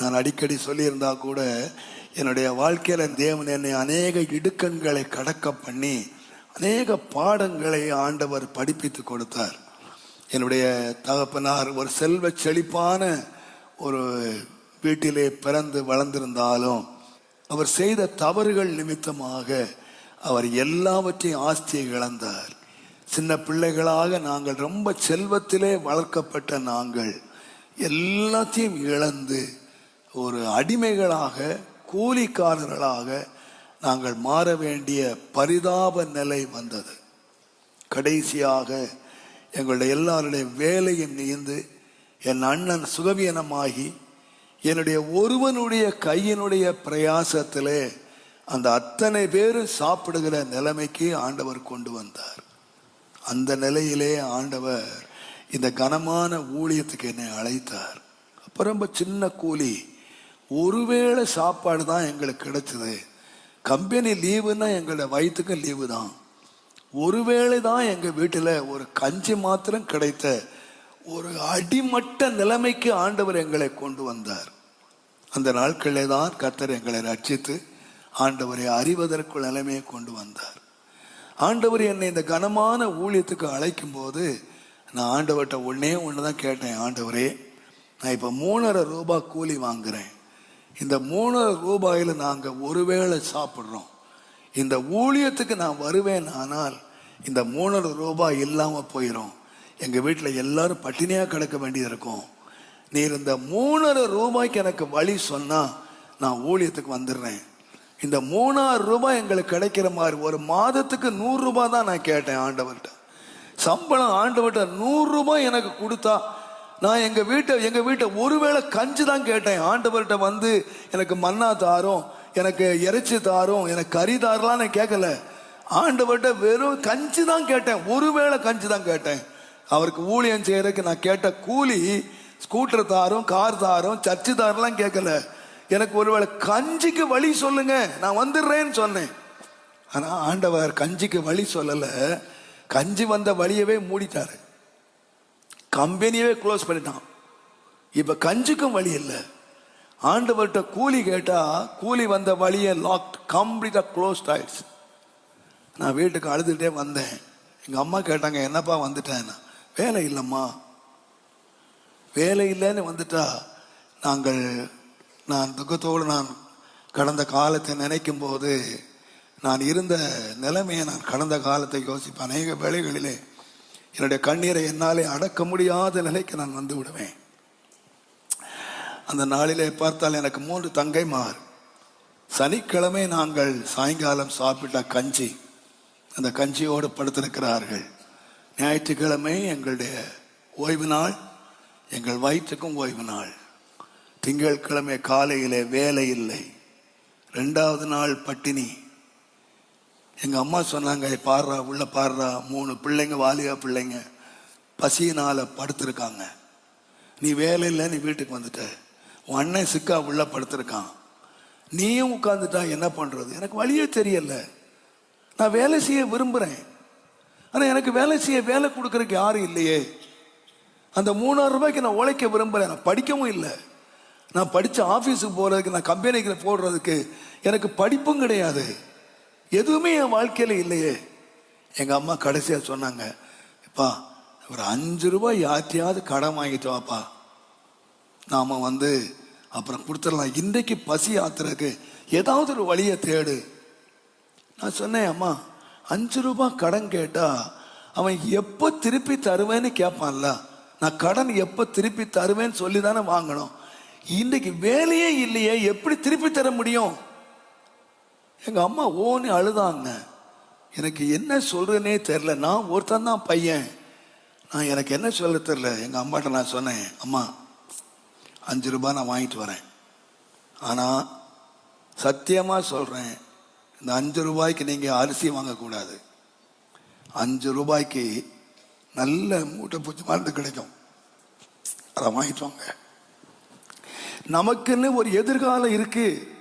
நான் அடிக்கடி சொல்லியிருந்தா கூட என்னுடைய வாழ்க்கையில் தேவன் என்னை அநேக இடுக்கண்களை கடக்க பண்ணி அநேக பாடங்களை ஆண்டவர் படிப்பித்து கொடுத்தார். என்னுடைய தகப்பனார் ஒரு செல்வ செழிப்பான ஒரு வீட்டிலே பிறந்து வளர்ந்திருந்தாலும் அவர் செய்த தவறுகள் நிமித்தமாக அவர் எல்லாவற்றையும் ஆஸ்தியை இழந்தார். சின்ன பிள்ளைகளாக நாங்கள் ரொம்ப செல்வத்திலே வளர்க்கப்பட்ட நாங்கள் எல்லாத்தையும் இழந்து ஒரு அடிமைகளாக கூலிக்காரர்களாக நாங்கள் மாற வேண்டிய பரிதாப நிலை வந்தது. கடைசியாக எங்களுடைய எல்லாருடைய வேலையும் நீந்து என் அண்ணன் சுகவீனமாகி என்னுடைய ஒருவனுடைய கையினுடைய பிரயாசத்திலே அந்த அத்தனை பேர் சாப்பிடுகிற நிலைமைக்கு ஆண்டவர் கொண்டு வந்தார். அந்த நிலையிலே ஆண்டவர் இந்த கனமான ஊழியத்துக்கு என்னை அழைத்தார். அப்போ ரொம்ப சின்ன கூலி. ஒருவேளை சாப்பாடு தான் எங்களுக்கு கிடைச்சது. கம்பெனி லீவுன்னா எங்களோட வயிற்றுக்கு லீவு தான். ஒருவேளை தான் எங்கள் வீட்டில் ஒரு கஞ்சி மாத்திரம் கிடைத்த ஒரு அடிமட்ட நிலைமைக்கு ஆண்டவர் எங்களை கொண்டு வந்தார். அந்த நாட்களிலே தான் கர்த்தர் எங்களை ரட்சித்து ஆண்டவரை அறிவதற்குள் நிலைமையை கொண்டு வந்தார். ஆண்டவர் என்னை இந்த கனமான ஊழியத்துக்கு அழைக்கும் போது நான் ஆண்டவர்கிட்ட ஒன்னே ஒன்று தான் கேட்டேன் ஆண்டவரே நான் இப்போ மூணரை ரூபாய் கூலி வாங்குறேன். இந்த மூணு ரூபாயில் நாங்கள் ஒருவேளை சாப்பிட்றோம். இந்த ஊழியத்துக்கு நான் வருவேன் ஆனால் இந்த மூணரை ரூபாய் இல்லாமல் போயிடும் எங்கள் வீட்டில் எல்லாரும் பட்டினியாக கிடக்க வேண்டியது இருக்கும். நீர் இந்த மூணரை ரூபாய்க்கு எனக்கு வழி சொன்னால் நான் ஊழியத்துக்கு வந்துடுறேன். இந்த மூணாயிரம் ரூபாய் எங்களுக்கு கிடைக்கிற மாதிரி ஒரு மாதத்துக்கு நூறுரூபா தான் நான் கேட்டேன் ஆண்டவர்கிட்ட. சம்பளம் ஆண்டவர்கிட்ட நூறுரூபாய் எனக்கு கொடுத்தா நான் எங்கள் வீட்டை எங்கள் வீட்டை ஒருவேளை கஞ்சி தான் கேட்டேன். ஆண்டவர்கிட்ட வந்து எனக்கு மன்னா தாரும் எனக்கு இறைச்சி தாரும் எனக்கு கறி தாரலாம் நான் கேட்கல. ஆண்டவர்கிட்ட வெறும் கஞ்சி தான் கேட்டேன். ஒருவேளை கஞ்சி தான் கேட்டேன். அவருக்கு ஊழியம் செய்கிறதுக்கு நான் கேட்ட கூலி ஸ்கூட்டர் தாரும் கார் தாரும் சர்ச்சு தாரெல்லாம் கேட்கல. எனக்கு ஒருவேளை கஞ்சிக்கு வழி சொல்லுங்க நான் வந்துடுறேன்னு சொன்னேன். ஆனால் ஆண்டவர் கஞ்சிக்கு வழி சொல்லலை. கஞ்சி வந்த வழியவே மூடிட்டாரு. கம்பெனியவே க்ளோஸ் பண்ணிட்டான். இப்போ கஞ்சிக்கும் வழி இல்லை. ஆண்டவர்கிட்ட கூலி கேட்டால் கூலி வந்த வழியை லாக் கம்ப்ளீட்டாக க்ளோஸ்ட் ஆயிடுச்சு. நான் வீட்டுக்கு அழுதுகிட்டே வந்தேன். எங்கள் அம்மா கேட்டாங்க என்னப்பா வந்துட்டேன் வேலை இல்லைம்மா. வேலை இல்லைன்னு வந்துட்டா நாங்கள் நான் துக்கத்தோடு நான் கடந்த காலத்தை நினைக்கும் போது நான் இருந்த நிலைமையை நான் கடந்த காலத்தை யோசிப்பேன். அநேக வேலைகளிலே என்னுடைய கண்ணீரை என்னாலே அடக்க முடியாத நிலைக்கு நான் வந்து விடுவேன். அந்த நாளிலே பார்த்தால் எனக்கு மூன்று தங்கைமார். சனிக்கிழமை நாங்கள் சாயங்காலம் சாப்பிட்ட கஞ்சி. அந்த கஞ்சியோடு படுத்திருக்கிறார்கள். ஞாயிற்றுக்கிழமை எங்களுடைய ஓய்வு நாள் எங்கள் வயிற்றுக்கும் ஓய்வு நாள். திங்கட்கிழமை காலையிலே வேலை இல்லை. ரெண்டாவது நாள் பட்டினி. எங்கள் அம்மா சொன்னாங்க பாடுறா உள்ள பாடுறா மூணு பிள்ளைங்க வாலியா பிள்ளைங்க பசியினால் படுத்திருக்காங்க. நீ வேலை இல்லை நீ வீட்டுக்கு வந்துட்ட. உன் அண்ணன் சிக்கா உள்ள படுத்திருக்கான். நீயும் உட்காந்துட்டா என்ன பண்ணுறது எனக்கு வழியே தெரியல. நான் வேலை செய்ய விரும்புகிறேன் ஆனால் எனக்கு வேலை செய்ய வேலை கொடுக்குறதுக்கு யாரும் இல்லையே. அந்த மூணாயிரம் ரூபாய்க்கு நான் உழைக்க விரும்புறேன். நான் படிக்கவும் இல்லை. நான் படித்த ஆஃபீஸுக்கு போகிறதுக்கு நான் கம்பெனிக்கு போடுறதுக்கு எனக்கு படிப்பும் கிடையாது. எதுவுமே என் வாழ்க்கையில் இல்லையே. எங்கள் அம்மா கடைசியாக சொன்னாங்க இப்பா ஒரு அஞ்சு ரூபாய் யாத்தியாவது கடன் வாங்கிட்டு வாப்பா. நாம் வந்து அப்புறம் கொடுத்துடலாம். இன்றைக்கு பசி ஆத்துறதுக்கு ஏதாவது ஒரு வழியை தேடு. நான் சொன்னேன் அம்மா அஞ்சு ரூபாய் கடன் கேட்டால் அவன் எப்போ திருப்பி தருவேன்னு கேட்பான்ல. நான் கடன் எப்போ திருப்பி தருவேன்னு சொல்லி தானே வாங்கணும். இன்றைக்கு வேலையே இல்லையே எப்படி திருப்பி தர முடியும்? எங்கள் அம்மா ஓன்னு அழுதாங்க. எனக்கு என்ன சொல்கிறேனே தெரில நான் ஒருத்தன் தான் பையன். நான் எனக்கு என்ன சொல்ல தெரில எங்கள் அம்மாட்ட நான் சொன்னேன் அம்மா அஞ்சு ரூபாய் நான் வாங்கிட்டு வரேன். ஆனால் சத்தியமாக சொல்கிறேன் இந்த அஞ்சு ரூபாய்க்கு நீங்கள் அரிசி வாங்கக்கூடாது. அஞ்சு ரூபாய்க்கு நல்ல மூட்டை பூச்சி மருந்து கிடைக்கும். அதை வாங்கிட்டு வாங்க. நமக்குன்னு ஒரு எதிர்காலம் இருக்குது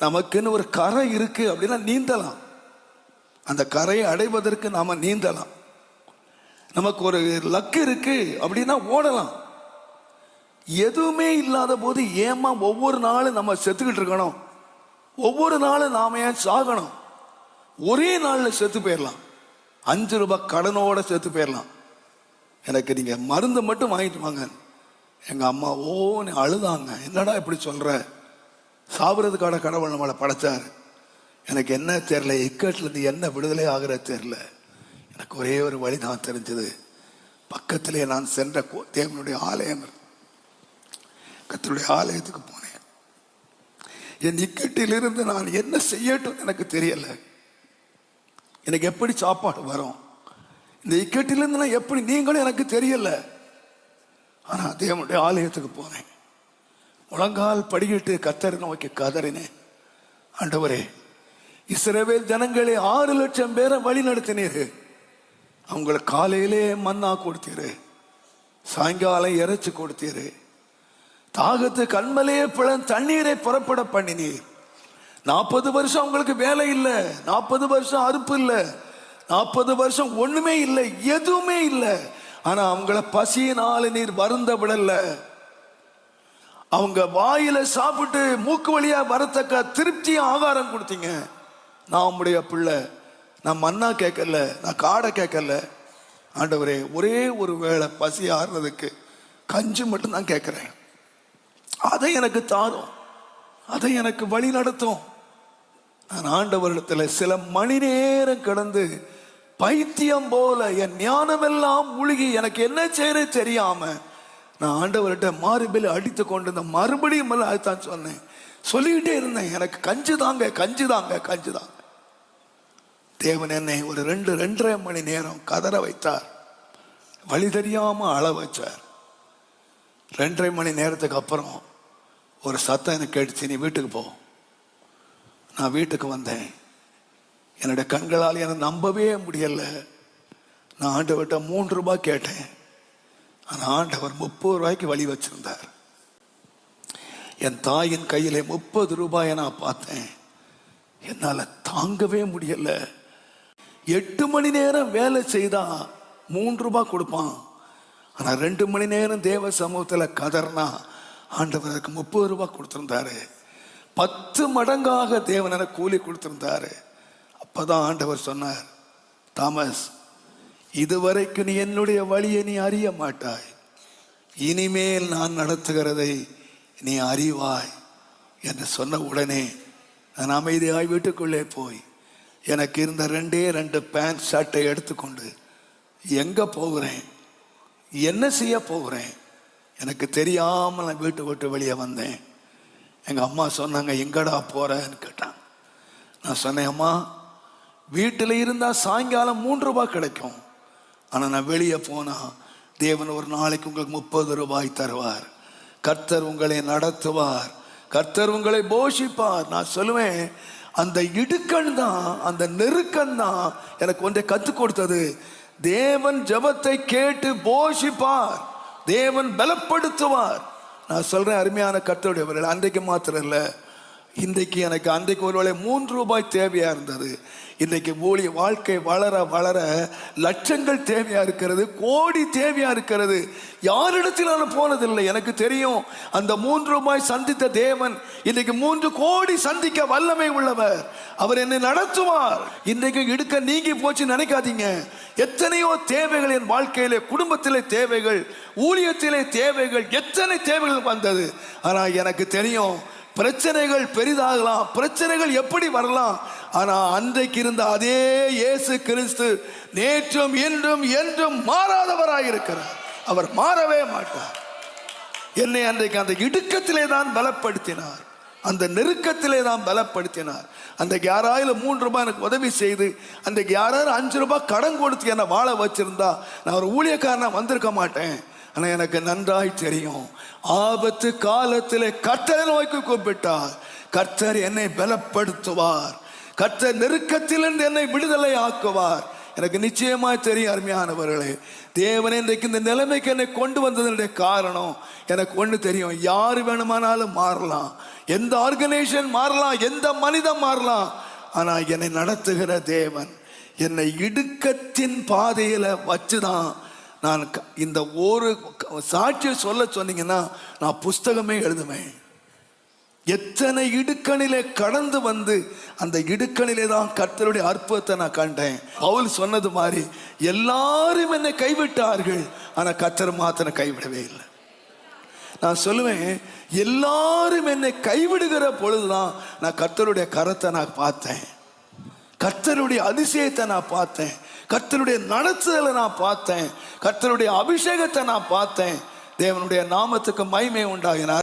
நமக்குன்னு ஒரு கரை இருக்கு அப்படின்னா நீந்தலாம். அந்த கரையை அடைவதற்கு நாம நீந்தலாம். நமக்கு ஒரு லக்கு இருக்கு அப்படின்னா ஓடலாம். எதுவுமே இல்லாத போது ஏமா ஒவ்வொரு நாளும் நம்ம செத்துக்கிட்டு இருக்கணும்? ஒவ்வொரு நாளும் நாம ஏன் சாகணும்? ஒரே நாளில் செத்து போயிடலாம் அஞ்சு ரூபாய் கடனோட செத்து போயிடலாம் எனக்கு நீங்கள் மருந்து மட்டும் வாங்கிட்டு வாங்க. எங்கள் அம்மா ஓன்னு அழுதாங்க. என்னடா இப்படி சொல்கிற சாப்பிட்றதுக்கான கடவுள் நம்மளை படைத்தார் எனக்கு என்ன தெரியல இக்கட்ல இருந்து என்ன விடுதலை ஆகிற தெரியல. எனக்கு ஒரே ஒரு வழி தான் தெரிஞ்சது. பக்கத்திலே நான் சென்ற கோ- தேவனுடைய ஆலயம் கத்தருடைய ஆலயத்துக்கு போனேன். என் இக்கட்டிலிருந்து நான் என்ன செய்யட்டும் எனக்கு தெரியல. எனக்கு எப்படி சாப்பாடு வரும்? இந்த இக்கட்டிலிருந்து நான் எப்படி நீங்களும் எனக்கு தெரியல. ஆனால் தேவனுடைய ஆலயத்துக்கு போனேன். முழங்கால் படிக்கிட்டு கத்தரை நோக்கி கதறினேன் ஆண்டவரே இஸ்ரேவேல் ஜனங்களை ஆறு லட்சம் பேரை வழி நடத்தினீரு அவங்களை காலையிலே மண்ணா கொடுத்தீரு. சாயங்காலம் இறைச்சி கொடுத்தீரு. தாகத்து கண்மலையே பிளன் தண்ணீரை புறப்பட பண்ணினீர். நாற்பது வருஷம் அவங்களுக்கு வேலை இல்லை. நாற்பது வருஷம் அறுப்பு இல்லை. நாற்பது வருஷம் ஒண்ணுமே இல்லை. எதுவுமே இல்லை. ஆனா அவங்கள பசியினால நீர் வருந்த விடலை அவங்க வாயில சாப்பிட்டு மூக்கு வழியா வரத்தக்க திருப்தி ஆகாரம் கொடுத்தீங்க. நான் உம்முடைய பிள்ளை. நான் மண்ணா கேட்கல நான் காடை கேட்கல. ஆண்டவரே ஒரே ஒரு வேளை பசி ஆறுறதுக்கு கஞ்சி மட்டும் தான் கேட்கிறேன். அதை எனக்கு தாரும். அதை எனக்கு வழி நடத்தும். நான் ஆண்டவரிடத்தில் சில மணி நேரம் கடந்து பைத்தியம் போல என் ஞானமெல்லாம் முழுகி எனக்கு என்ன செய்யறது தெரியாமல் நான் ஆண்டவர்கிட்ட மாறுபில் அடித்து கொண்டு இந்த மறுபடியும் மேலே அதுதான் சொன்னேன். சொல்லிக்கிட்டே இருந்தேன் எனக்கு கஞ்சி தாங்க கஞ்சி தாங்க கஞ்சி தாங்க. தேவன் என்னை ஒரு ரெண்டு ரெண்டரை மணி நேரம் கதற வைத்தார். வழி தெரியாம அழ வச்சார். ரெண்டரை மணி நேரத்துக்கு அப்புறம் ஒரு சத்தம் எனக்கு கேட்டுச்சு நீ வீட்டுக்கு போ. நான் வீட்டுக்கு வந்தேன். என்னுடைய கண்களால் எனக்கு நம்பவே முடியலை. நான் ஆண்டவர்கிட்ட மூன்று ரூபாய் கேட்டேன். ஆனால் ஆண்டவர் முப்பது ரூபாய்க்கு வழி வச்சிருந்தார். என் தாயின் கையிலே முப்பது ரூபாயை நான் பார்த்தேன். என்னால் தாங்கவே முடியல. எட்டு மணி நேரம் வேலை செய்தா மூன்று ரூபாய் கொடுப்பான். ஆனா ரெண்டு மணி நேரம் தேவ சமூகத்தில் கதர்னா ஆண்டவர் அதுக்கு முப்பது ரூபாய் கொடுத்துருந்தாரு. பத்து மடங்காக தேவன் எனக்கு கூலி கொடுத்துருந்தாரு. அப்பதான் ஆண்டவர் சொன்னார் தாமஸ் இதுவரைக்கும் நீ என்னுடைய வழியை நீ அறிய மாட்டாய். இனிமேல் நான் நடத்துகிறதை நீ அறிவாய் என்று சொன்ன உடனே நான் அமைதியாய் வீட்டுக்குள்ளே போய் எனக்கு இருந்த ரெண்டே ரெண்டு பேண்ட் ஷர்ட்டை எடுத்துக்கொண்டு எங்கே போகிறேன்? என்ன செய்ய போகிறேன்? எனக்கு தெரியாமல் நான் வீட்டை விட்டு வெளியே வந்தேன். எங்கள் அம்மா சொன்னாங்க எங்கடா போகிறேன்னு கேட்டாங்க நான் சொன்னேன் அம்மா வீட்டில் இருந்தால் சாயங்காலம் மூன்று ரூபாய் கிடைக்கும். ஆனால் நான் வெளியே போனால் தேவன் ஒரு நாளைக்கு உங்களுக்கு முப்பது ரூபாய் தருவார். கர்த்தர் உங்களை நடத்துவார். கர்த்தர் உங்களை போஷிப்பார். நான் சொல்லுவேன் அந்த இடுக்கண் தான் அந்த நெருக்கன் தான் எனக்கு ஒன்றை கற்றுக் கொடுத்தது. தேவன் ஜெபத்தை கேட்டு போஷிப்பார். தேவன் பலப்படுத்துவார். நான் சொல்கிறேன் அருமையான கர்த்தருடைய அன்றைக்கு மாத்திரம் இல்லை. இன்றைக்கு எனக்கு அன்றைக்கு ஒருவேளை மூன்று ரூபாய் தேவையாக இருந்தது. இன்றைக்கு ஊழிய வாழ்க்கை வளர வளர லட்சங்கள் தேவையாக இருக்கிறது கோடி தேவையாக இருக்கிறது. யாரிடத்தில் நான் போனதில்லை எனக்கு தெரியும். அந்த மூன்று ரூபாய் சந்தித்த தேவன் இன்றைக்கு மூன்று கோடி சந்திக்க வல்லமை உள்ளவர். அவர் என்னை நடத்துவார். இன்றைக்கு இடுக்க நீங்கி போச்சு நினைக்காதீங்க. எத்தனையோ தேவைகள் என் வாழ்க்கையிலே குடும்பத்திலே தேவைகள் ஊழியத்திலே தேவைகள் எத்தனை தேவைகள் வந்தது. ஆனால் எனக்கு தெரியும் பிரச்சனைகள் பெரிதாகலாம். பிரச்சனைகள் எப்படி வரலாம்? ஆனால் அன்றைக்கு இருந்த அதே இயேசு கிறிஸ்து நேற்றும் இன்றும் என்றும் மாறாதவராக இருக்கிறார் அவர் மாறவே மாட்டார். என்னை அன்றைக்கு அந்த இடுக்கத்திலே தான் பலப்படுத்தினார். அந்த நெருக்கத்திலே தான் பலப்படுத்தினார். அன்றைக்கு யாராயிரம் மூன்று ரூபாய் எனக்கு உதவி செய்து அன்றைக்கு யாராவது அஞ்சு ரூபாய் கடன் கொடுத்து என்னை வாழ வச்சிருந்தா நான் ஒரு ஊழியக்காரனா வந்திருக்க மாட்டேன். ஆனால் எனக்கு நன்றாய் தெரியும். ஆபத்து காலத்தில் கர்த்தரை நோய்க்கு கூப்பிட்டார். கர்த்தர் என்னை பலப்படுத்துவார். கர்த்தர் நெருக்கத்திலிருந்து என்னை விடுதலை ஆக்குவார் எனக்கு நிச்சயமாக தெரியும் அருமையானவர்களே. தேவன் இன்றைக்கு இந்த நிலைமைக்கு என்னை கொண்டு வந்ததனுடைய காரணம் எனக்கு ஒன்று தெரியும். யார் வேணுமானாலும் மாறலாம். எந்த ஆர்கனைசேஷன் மாறலாம் எந்த மனிதன் மாறலாம். ஆனால் என்னை நடத்துகிற தேவன் என்னை இடுக்கத்தின் பாதையில வச்சுதான் நான் க- இந்த ஒரு சாட்சியை சொல்ல சொன்னீங்கன்னா நான் புஸ்தகமே எழுதுவேன். எத்தனை இடுக்கணிலே கடந்து வந்து அந்த இடுக்கணிலே தான் கர்த்தருடைய அற்புதத்தை நான் கண்டேன். பவுல் சொன்னது மாதிரி எல்லாரும் என்னை கைவிட்டார்கள் ஆனால் கர்த்தர் மாத்திர கைவிடவே இல்லை. நான் சொல்லுவேன் எல்லாரும் என்னை கைவிடுகிற பொழுதுதான் நான் கர்த்தருடைய கரத்தை நான் பார்த்தேன். கர்த்தருடைய அதிசயத்தை நான் பார்த்தேன். கர்த்தருடைய நடத்துதலை நான் பார்த்தேன். கர்த்தருடைய அபிஷேகத்தை நான் பார்த்தேன். தேவனுடைய நாமத்துக்கு மகிமை உண்டாகினார்